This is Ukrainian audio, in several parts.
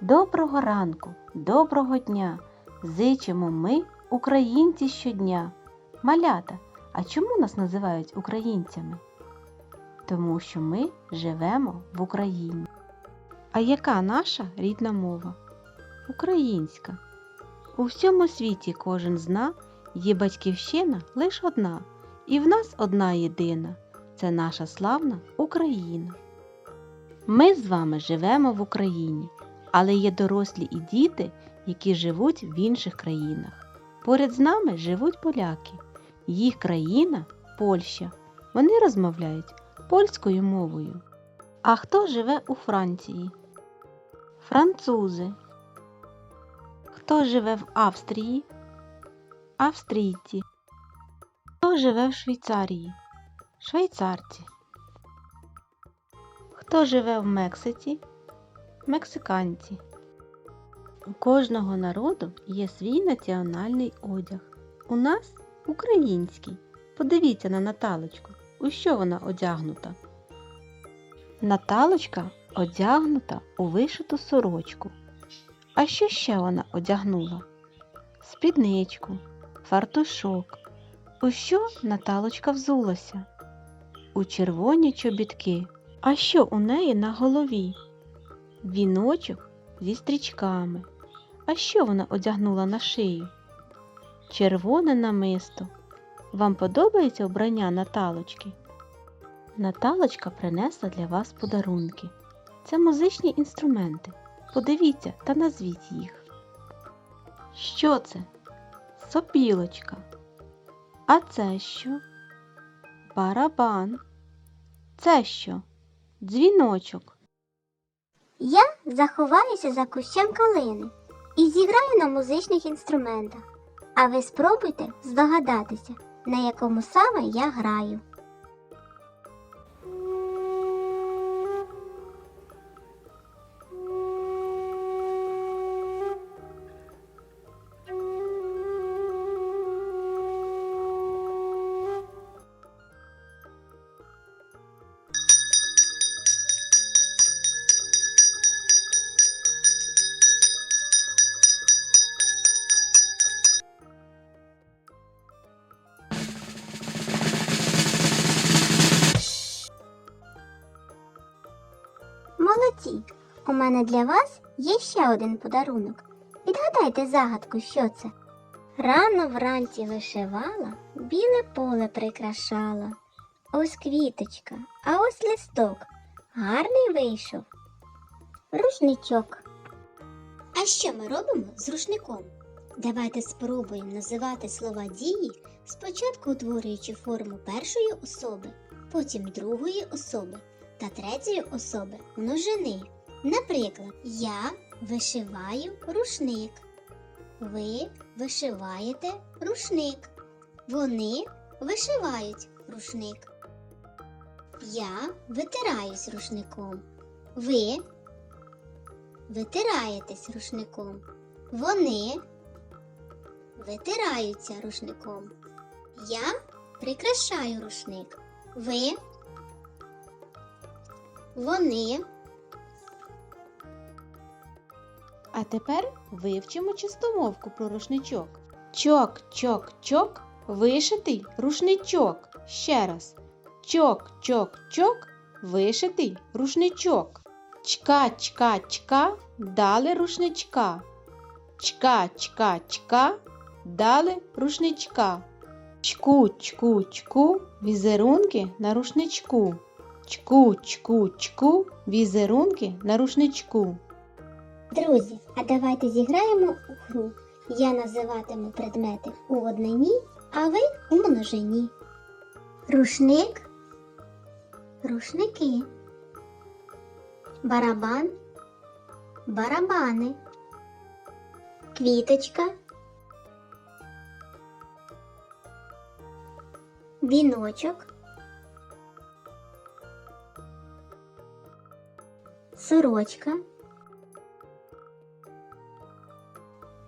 Доброго ранку, доброго дня! Зичимо ми, українці щодня. Малята, а чому нас називають українцями? Тому що ми живемо в Україні. А яка наша рідна мова? Українська. У всьому світі кожен зна, є батьківщина лиш одна, і в нас одна єдина це наша славна Україна. Ми з вами живемо в Україні, але є дорослі і діти, які живуть в інших країнах. Поряд з нами живуть поляки. Їх країна Польща. Вони розмовляють польською мовою. А хто живе у Франції? Французи. Хто живе в Австрії? Австрійці. Хто живе в Швейцарії? Швейцарці. Хто живе в Мексиці? Мексиканці. У кожного народу є свій національний одяг. У нас український. Подивіться на Наталочку. У що вона одягнута? Наталочка одягнута у вишиту сорочку. А що ще вона одягнула? Спідничку, фартушок. У що Наталочка взулася? У червоні чобітки. А що у неї на голові? Віночок зі стрічками. А що вона одягнула на шию? Червоне намисто. Вам подобається обрання Наталочки? Наталочка принесла для вас подарунки. Це музичні інструменти. Подивіться та назвіть їх. Що це? Сопілочка. А це що? Барабан. Це що? Дзвіночок. Я заховаюся за кущем калини і зіграю на музичних інструментах. А ви спробуйте здогадатися, на якому саме я граю. Молодці! У мене для вас є ще один подарунок. Відгадайте загадку, що це. Рано вранці вишивала, біле поле прикрашала. Ось квіточка, а ось листок. Гарний вийшов. Рушничок. А що ми робимо з рушником? Давайте спробуємо називати слова дії, спочатку утворюючи форму першої особи, потім другої особи та третьої особи множини. Наприклад, я вишиваю рушник. Ви вишиваєте рушник. Вони вишивають рушник. Я витираюсь рушником. Ви витираєтесь рушником. Вони витираються рушником. Я прикрашаю рушник. Ви вони А тепер вивчимо чистомовку про рушничок. Чок, чок, чок, вишитий рушничок. Ще раз. Чок, чок, чок, вишитий рушничок. Чка, чка, чка, дали рушничка. Чка, чка, чка, дали рушничка. Чку, чку, чку, візерунки на рушничку. Чку, чку, чку, візерунки на рушничку. друзі, а давайте зіграємо у гру. Я називатиму предмети у однині, а ви у множині. Рушник, рушники, барабан, барабани, квіточка, віночок. Сорочка,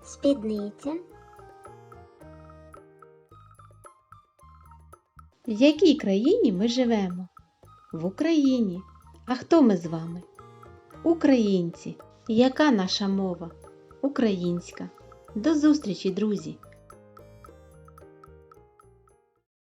спідниця, В якій країні ми живемо? В Україні. А хто ми з вами? Українці. Яка наша мова? Українська. До зустрічі, друзі!